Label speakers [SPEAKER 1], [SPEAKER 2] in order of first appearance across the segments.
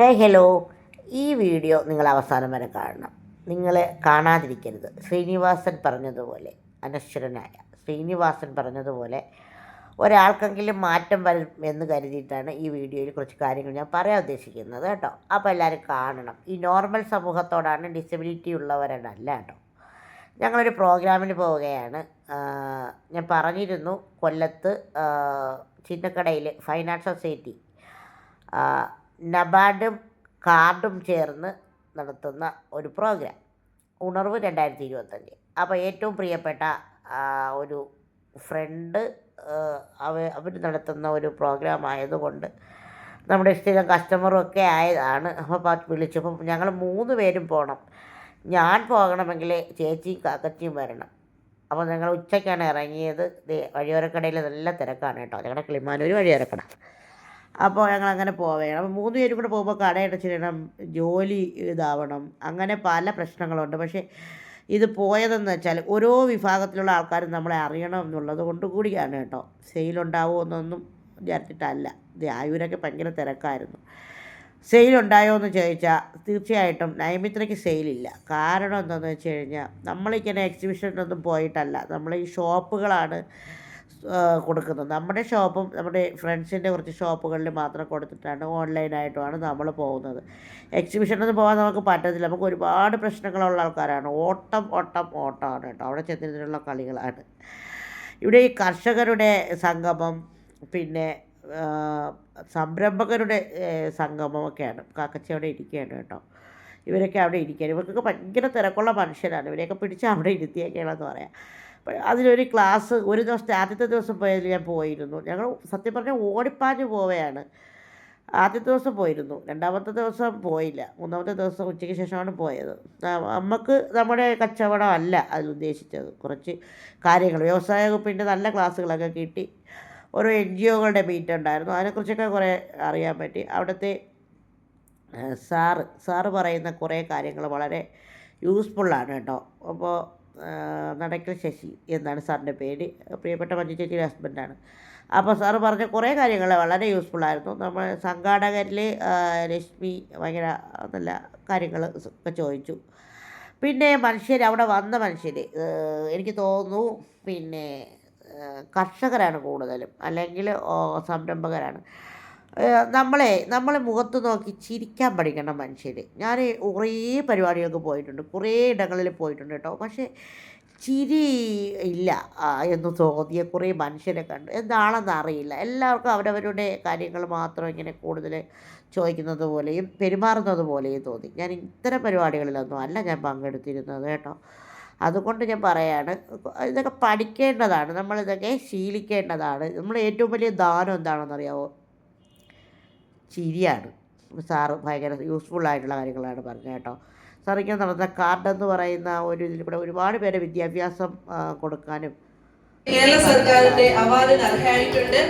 [SPEAKER 1] ഹേ hello. ഈ video നിങ്ങൾ അവസാനം വരെ കാണണം. നിങ്ങളെ കാണാതിരിക്കരുത്. ശ്രീനിവാസൻ പറഞ്ഞതുപോലെ അനശ്വരനായ ശ്രീനിവാസൻ പറഞ്ഞതുപോലെ ഒരാൾക്കെങ്കിലും മാറ്റം വരും എന്ന് കരുതിയിട്ടാണ് ഈ വീഡിയോയിൽ കുറച്ച് കാര്യങ്ങൾ ഞാൻ പറയാൻ ഉദ്ദേശിക്കുന്നത് കേട്ടോ. അപ്പോൾ എല്ലാവരും കാണണം. ഈ നോർമൽ സമൂഹത്തോടാണ് ഡിസബിലിറ്റി ഉള്ളവരോടല്ല കേട്ടോ. ഞങ്ങളൊരു പ്രോഗ്രാമിന് പോവുകയാണ്. ഞാൻ പറഞ്ഞിരുന്നു കൊല്ലത്ത് ചിന്നക്കടയിൽ ചിന്നക്കടയിൽ ഫൈനാൻസ് സൊസൈറ്റി നബാർഡും കാർഡും ചേർന്ന് നടത്തുന്ന ഒരു പ്രോഗ്രാം. ഉണർവ് രണ്ടായിരത്തി ഇരുപത്തഞ്ച് അപ്പോൾ ഏറ്റവും പ്രിയപ്പെട്ട ഒരു ഫ്രണ്ട് അവ അവർ നടത്തുന്ന ഒരു പ്രോഗ്രാം ആയതുകൊണ്ട് നമ്മുടെ സ്ഥിരം കസ്റ്റമറും ഒക്കെ ആയതാണ്. അപ്പോൾ വിളിച്ചപ്പം ഞങ്ങൾ മൂന്ന് പേരും പോകണം ഞാൻ പോകണമെങ്കിൽ ചേച്ചിയും കാക്കച്ചിയും വരണം. അപ്പോൾ ഞങ്ങൾ ഉച്ചയ്ക്കാണ് ഇറങ്ങിയത്. വഴിയോരക്കടയിൽ നല്ല തിരക്കാണ് കേട്ടോ. ഞങ്ങളുടെ കിളിമാനൂർ വഴിയോരക്കട. അപ്പോൾ ഞങ്ങൾ അങ്ങനെ പോവുകയാണ് അപ്പോൾ മൂന്ന് പേരും കൂടെ പോകുമ്പോൾ കടയടച്ചിടണം ജോലി ഇതാവണം അങ്ങനെ പല പ്രശ്നങ്ങളുണ്ട്. പക്ഷേ ഇത് പോയതെന്ന് വെച്ചാൽ ഓരോ വിഭാഗത്തിലുള്ള ആൾക്കാരും നമ്മളെ അറിയണം എന്നുള്ളത് കൊണ്ട് കൂടിയാണ് കേട്ടോ. സെയിലുണ്ടാവുമോ എന്നൊന്നും വിചാരിച്ചിട്ടല്ല. ആയൂരൊക്കെ ഭയങ്കര തിരക്കായിരുന്നു. സെയിലുണ്ടായോ എന്ന് ചോദിച്ചാൽ തീർച്ചയായിട്ടും നൈമിത്രയ്ക്ക് സെയിലില്ല. കാരണം എന്താണെന്ന് വെച്ച് കഴിഞ്ഞാൽ നമ്മളിങ്ങനെ എക്സിബിഷനൊന്നും പോയിട്ടല്ല. നമ്മൾ ഈ ഷോപ്പുകളാണ് കൊടുക്കുന്നത്. നമ്മുടെ ഷോപ്പും നമ്മുടെ ഫ്രണ്ട്സിന്റെ കുറച്ച് ഷോപ്പുകളിൽ മാത്രം കൊടുത്തിട്ടാണ് ഓൺലൈനായിട്ടുമാണ് നമ്മൾ പോകുന്നത്. എക്സിബിഷനൊന്നും പോകാൻ നമുക്ക് പറ്റത്തില്ല. നമുക്ക് ഒരുപാട് പ്രശ്നങ്ങളുള്ള ആൾക്കാരാണ്. ഓട്ടം ഓട്ടം ഓട്ടമാണ് കേട്ടോ. അവിടെ ചെന്നിരുന്നുള്ള കളികളാണ്. ഇവിടെ ഈ കർഷകരുടെ സംഗമം പിന്നെ സംരംഭകരുടെ സംഗമമൊക്കെയാണ്. കാക്കച്ചി അവിടെ ഇരിക്കുകയാണ് കേട്ടോ. ഇവരൊക്കെ അവിടെ ഇരിക്കുകയാണ്. ഇവർക്കൊക്കെ ഭയങ്കര തിരക്കുള്ള മനുഷ്യരാണ്. ഇവരെയൊക്കെ പിടിച്ച് അവിടെ ഇരുത്തിയൊക്കെയാണെന്ന് പറയാം. അതിലൊരു ക്ലാസ് ഒരു ദിവസത്തെ ആദ്യത്തെ ദിവസം പോയതിൽ ഞാൻ പോയിരുന്നു. ഞങ്ങൾ സത്യം പറഞ്ഞാൽ ഓടിപ്പാഞ്ഞ് പോവുകയാണ് ആദ്യത്തെ ദിവസം പോയിരുന്നു. രണ്ടാമത്തെ ദിവസം പോയില്ല. മൂന്നാമത്തെ ദിവസം ഉച്ചയ്ക്ക് ശേഷമാണ് പോയത്. നമുക്ക് നമ്മുടെ കച്ചവടം അല്ല അതിൽ ഉദ്ദേശിച്ചത്. കുറച്ച് കാര്യങ്ങൾ. വ്യവസായ വകുപ്പിന്റെ നല്ല ക്ലാസ്സുകളൊക്കെ കിട്ടി. ഓരോ എൻ ജി ഒകളുടെ മീറ്റ് ഉണ്ടായിരുന്നു. അതിനെക്കുറിച്ചൊക്കെ കുറേ അറിയാൻ പറ്റി. അവിടുത്തെ സാറ് സാറ് പറയുന്ന കുറേ കാര്യങ്ങൾ വളരെ യൂസ്ഫുള്ളാണ് കേട്ടോ. അപ്പോൾ നടക്കൽ ശശി എന്നാണ് സാറിന്റെ പേര്. പ്രിയപ്പെട്ട മഞ്ജു ചേച്ചിയുടെ ഹസ്ബൻഡാണ്. അപ്പോൾ സാറ് പറഞ്ഞ കുറേ കാര്യങ്ങൾ വളരെ യൂസ്ഫുള്ളായിരുന്നു നമ്മൾ സംഘാടകരിൽ രശ്മി ഭയങ്കര നല്ല കാര്യങ്ങൾ ഒക്കെ ചോദിച്ചു. പിന്നെ മനുഷ്യർ അവിടെ വന്ന മനുഷ്യർ എനിക്ക് തോന്നുന്നു പിന്നെ കർഷകരാണ് കൂടുതലും. അല്ലെങ്കിൽ സംരംഭകരാണ്. നമ്മളെ നമ്മളെ മുഖത്ത് നോക്കി ചിരിക്കാൻ പഠിക്കണം മനുഷ്യർ ഞാൻ കുറേ പരിപാടികൾക്ക് പോയിട്ടുണ്ട്. കുറേ ഇടങ്ങളിൽ പോയിട്ടുണ്ട് കേട്ടോ. പക്ഷേ ചിരി ഇല്ല എന്ന് തോന്നിയ കുറേ മനുഷ്യരെ കണ്ടു. എന്താണെന്ന് അറിയില്ല. എല്ലാവർക്കും അവരവരുടെ കാര്യങ്ങൾ മാത്രം ഇങ്ങനെ കൂടുതൽ ചോദിക്കുന്നത് പോലെയും പെരുമാറുന്നത് പോലെയും തോന്നി. ഞാൻ ഇത്തരം പരിപാടികളിലൊന്നും അല്ല ഞാൻ പങ്കെടുത്തിരുന്നത് കേട്ടോ. അതുകൊണ്ട് ഞാൻ പറയാണ് ഇതൊക്കെ പഠിക്കേണ്ടതാണ്. നമ്മളിതൊക്കെ ശീലിക്കേണ്ടതാണ്. നമ്മൾ ഏറ്റവും വലിയ ദാനം എന്താണെന്നറിയാമോ ചിരിയാണ്. സാറ് ഭയങ്കര യൂസ്ഫുൾ ആയിട്ടുള്ള കാര്യങ്ങളാണ് പറഞ്ഞത് കേട്ടോ. സാർ ഇങ്ങനെ നടന്ന കാർഡ് എന്ന് പറയുന്ന ഒരു ഇതിൽ കൂടെ ഒരുപാട് പേരെ വിദ്യാഭ്യാസം കൊടുക്കാനും
[SPEAKER 2] കേരള സർക്കാരിന്റെ അവാർഡിന് അർഹയായിട്ടുണ്ട്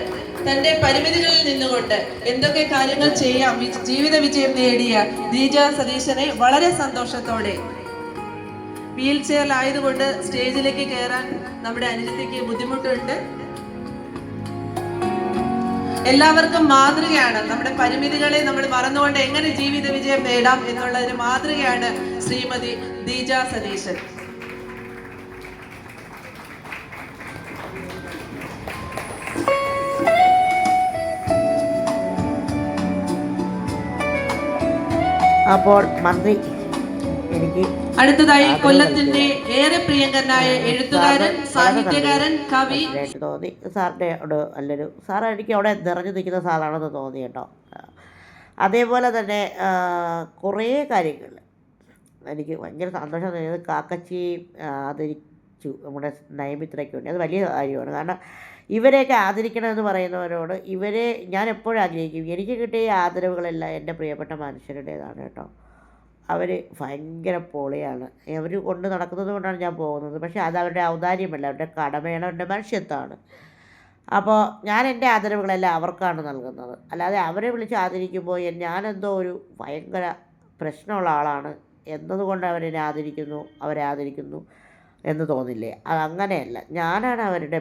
[SPEAKER 2] തന്റെ പരിമിതികളിൽ നിന്നുകൊണ്ട് എന്തൊക്കെ കാര്യങ്ങൾ ചെയ്യാം ജീവിത വിജയം നേടിയ ദീജ സതീശനെ വളരെ സന്തോഷത്തോടെ വീൽ ചെയറിലായതുകൊണ്ട് സ്റ്റേജിലേക്ക് കയറാൻ നമ്മുടെ അനുജത്തിക്ക് ബുദ്ധിമുട്ടുണ്ട്. എല്ലാവർക്കും മാതൃകയാണ്. നമ്മുടെ പരിമിതികളെ നമ്മൾ മറന്നുകൊണ്ട് എങ്ങനെ ജീവിത വിജയം നേടാം എന്നുള്ള ഒരു മാതൃകയാണ് ശ്രീമതി ദീജ സതീശൻ.
[SPEAKER 1] അപ്പോൾ മന്ത്രി
[SPEAKER 2] അടുത്തതായി കൊല്ലത്തിന്റെ ഏറെ പ്രിയങ്കരനായ എഴുത്തുകാരൻ സാഹിത്യകാരൻ കവി.
[SPEAKER 1] തോന്നി. സാറിന്റെ അവിടെ നല്ലൊരു സാർ എനിക്ക് അവിടെ നിറഞ്ഞു നിൽക്കുന്ന സാറാണെന്ന് തോന്നി കേട്ടോ. അതേപോലെ തന്നെ കുറേ കാര്യങ്ങൾ എനിക്ക് ഭയങ്കര സന്തോഷം തോന്നിയത് കാക്കച്ചിയും ആദരിച്ചു നമ്മുടെ നയമിത്രയ്ക്ക് വേണ്ടി. അത് വലിയ കാര്യമാണ്. കാരണം ഇവരെയൊക്കെ ആദരിക്കണമെന്ന് പറയുന്നവരോട് ഇവരെ ഞാൻ എപ്പോഴും ആഗ്രഹിക്കും. എനിക്ക് കിട്ടിയ ആദരവുകളെല്ലാം എന്റെ പ്രിയപ്പെട്ട മനുഷ്യരുടേതാണ് കേട്ടോ. അവർ ഭയങ്കര പൊളിയാണ്. അവർ കൊണ്ട് നടക്കുന്നത് കൊണ്ടാണ് ഞാൻ പോകുന്നത്. പക്ഷേ അത് അവരുടെ ഔദാര്യമല്ല. അവരുടെ കടമയാണ് അവരുടെ മനുഷ്യത്വമാണ്. അപ്പോൾ ഞാൻ എന്റെ ആദരവുകളെല്ലാം അവർക്കാണ് നൽകുന്നത്. അല്ലാതെ അവരെ വിളിച്ച് ആദരിക്കുമ്പോൾ ഞാനെന്തോ ഒരു ഭയങ്കര പ്രശ്നമുള്ള ആളാണ്. എന്നതുകൊണ്ട് അവരെന്നെ ആദരിക്കുന്നു അവരെ ആദരിക്കുന്നു എന്ന് തോന്നില്ലേ? അത് അങ്ങനെയല്ല. ഞാനാണ് അവരുടെ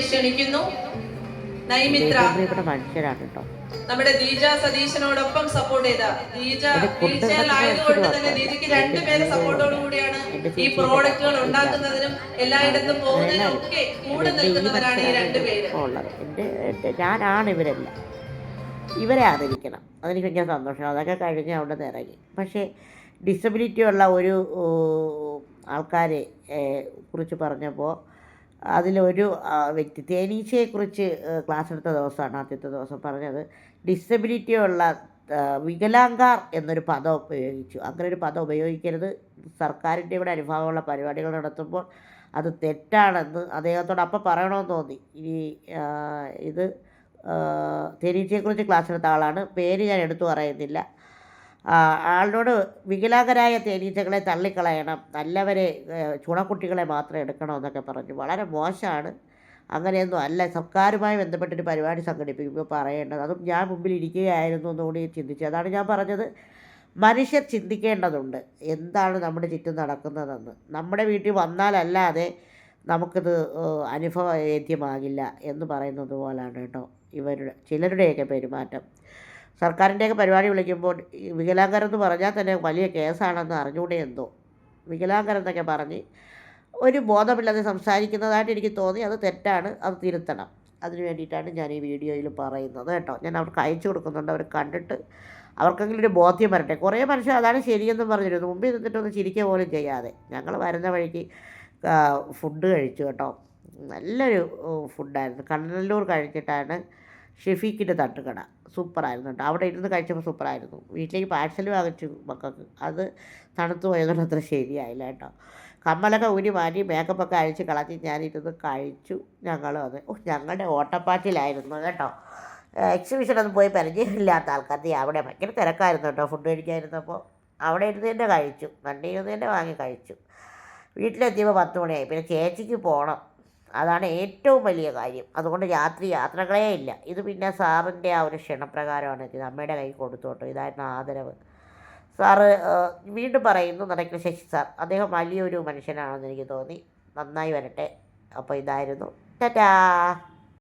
[SPEAKER 2] ക്ഷണിക്കുന്നു. നൈമിത്ര.
[SPEAKER 1] പ്രിയപ്പെട്ട മനുഷ്യരാണ് കേട്ടോ.
[SPEAKER 2] നമ്മുടെ ദീജ സതീശനോടൊപ്പം സപ്പോർട്ട് ചെയ്ത ദീജ
[SPEAKER 1] എന്റെ
[SPEAKER 2] വീൽ ചെയറിലായതുകൊണ്ട് തന്നെ ദീജയ്ക്ക് രണ്ടുപേരെ സപ്പോർട്ടോടു കൂടിയാണ് ഈ പ്രോഡക്റ്റുകൾ ഉണ്ടാക്കുന്നതിനും എല്ലായിടത്തും പോകുന്നതിനും ഒക്കെ കൂടെ നിൽക്കുന്നവരാണ് ഈ രണ്ടുപേര്
[SPEAKER 1] ഞാനാണ് ഇവരെല്ലാം. ഇവരെ ആദരിക്കണം. അതെനിക്ക് ഭയങ്കര സന്തോഷം. അതൊക്കെ കഴിഞ്ഞ് അവിടെ നിന്ന് ഇറങ്ങി. പക്ഷേ ഡിസബിലിറ്റി ഉള്ള ഒരു ആൾക്കാരെ കുറിച്ച് പറഞ്ഞപ്പോൾ അതിലൊരു വ്യക്തി തേനീച്ചയെക്കുറിച്ച് ക്ലാസ് എടുത്ത ദിവസമാണ് ആദ്യത്തെ ദിവസം പറഞ്ഞത്. ഡിസബിലിറ്റി ഉള്ള വികലാംഗർ എന്നൊരു പദം ഉപയോഗിച്ചു. അങ്ങനെ ഒരു പദം ഉപയോഗിക്കരുത്. സർക്കാരിന്റെ ഇവിടെ അനുഭാവമുള്ള പരിപാടികൾ നടത്തുമ്പോൾ അത് തെറ്റാണെന്ന് അദ്ദേഹത്തോട് അപ്പം പറയണമെന്ന് തോന്നി. ഈ ഇത് തേനീച്ചയെക്കുറിച്ച് ക്ലാസ് എടുത്ത ആളാണ്. പേര് ഞാൻ എടുത്തു പറയുന്നില്ല. ആളിനോട് വികലാംഗരായ തേനീച്ചകളെ തള്ളിക്കളയണം നല്ലവരെ ചുണക്കുട്ടികളെ മാത്രം എടുക്കണമെന്നൊക്കെ പറഞ്ഞു. വളരെ മോശമാണ്. അങ്ങനെയൊന്നും അല്ല. സർക്കാരുമായി ബന്ധപ്പെട്ടൊരു പരിപാടി സംഘടിപ്പിക്കുമ്പോൾ പറയേണ്ടത് അതും ഞാൻ മുമ്പിൽ ഇരിക്കുകയായിരുന്നു എന്നുകൂടി ചിന്തിച്ചു. അതാണ് ഞാൻ പറഞ്ഞത്. മനുഷ്യർ ചിന്തിക്കേണ്ടതുണ്ട്. എന്താണ് നമ്മുടെ ചുറ്റും നടക്കുന്നതെന്ന്. നമ്മുടെ വീട്ടിൽ വന്നാലല്ലാതെ നമുക്കിത് അനുഭവവേദ്യമാകില്ല എന്ന് പറയുന്നത് പോലാണ് കേട്ടോ ഇവരുടെ ചിലരുടെയൊക്കെ പെരുമാറ്റം. സർക്കാരിന്റെയൊക്കെ പരിപാടി വിളിക്കുമ്പോൾ ഈ വികലാംഗരെന്ന് പറഞ്ഞാൽ തന്നെ വലിയ കേസാണെന്ന് അറിഞ്ഞുകൂടെ എന്തോ. വികലാംഗരെന്നൊക്കെ പറഞ്ഞ് ഒരു ബോധമില്ലാതെ സംസാരിക്കുന്നതായിട്ട് എനിക്ക് തോന്നി. അത് തെറ്റാണ്. അത് തിരുത്തണം. അതിന് വേണ്ടിയിട്ടാണ് ഞാൻ ഈ വീഡിയോയിൽ പറയുന്നത് കേട്ടോ. ഞാൻ അവർക്ക് അയച്ചു കൊടുക്കുന്നുണ്ട്. അവർ കണ്ടിട്ട് അവർക്കെങ്കിലും ഒരു ബോധ്യം വരട്ടെ. കുറേ മനുഷ്യർ അതാണ് ശരിയെന്ന് പറഞ്ഞിരുന്നു. മുമ്പിൽ നിന്നിട്ടൊന്ന് ചിരിക്കുക പോലും ചെയ്യാതെ. ഞങ്ങൾ വരുന്ന വഴിക്ക് ഫുഡ് കഴിച്ചു കേട്ടോ. നല്ലൊരു ഫുഡായിരുന്നു. കണ്ണല്ലൂർ കഴിച്ചിട്ടാണ് ഷെഫീക്കിന്റെ തട്ടുകട. സൂപ്പറായിരുന്നു കേട്ടോ. അവിടെ ഇരുന്ന് കഴിച്ചപ്പോൾ സൂപ്പറായിരുന്നു. വീട്ടിലേക്ക് പാഴ്സൽ വാങ്ങിച്ചു മക്കൾക്ക്. അത് തണുത്ത് പോയതുകൊണ്ട് അത്ര ശരിയായില്ല കേട്ടോ. കമ്മലൊക്കെ ഊരി മാറ്റി മേക്കപ്പൊക്കെ അഴിച്ച് കളഞ്ഞ് ഞാനിരുന്ന് കഴിച്ചു. ഞങ്ങളും അത്. ഞങ്ങളുടെ ഓട്ടപ്പാച്ചിലായിരുന്നു കേട്ടോ. എക്സിബിഷനൊന്നും പോയി പരിചയമില്ലാത്ത ആൾക്കാർക്ക് അവിടെ ഭയങ്കര തിരക്കായിരുന്നു കേട്ടോ ഫുഡ് കഴിക്കാതിരുന്നപ്പോൾ അവിടെ ഇരുന്ന് തന്നെ കഴിച്ചു. വണ്ടി ഇരുന്ന് തന്നെ വാങ്ങി കഴിച്ചു. വീട്ടിലെത്തിയപ്പോൾ പത്ത് മണിയായി. പിന്നെ ചേച്ചിക്ക് പോകണം അതാണ് ഏറ്റവും വലിയ കാര്യം. അതുകൊണ്ട് രാത്രി യാത്രകളേ ഇല്ല. ഇത് പിന്നെ സാറിന്റെ ആ ഒരു ക്ഷണപ്രകാരമാണ് ഇത് അമ്മയുടെ കൈ കൊടുത്തോട്ടോ. ഇതായിരുന്നു ആദരവ്. സാറ് വീണ്ടും പറയുന്നു നടക്കുന്ന ശശി സാർ. അദ്ദേഹം വലിയൊരു മനുഷ്യനാണെന്ന് എനിക്ക് തോന്നി. നന്നായി വരട്ടെ. അപ്പോൾ ഇതായിരുന്നു. ടാറ്റാ!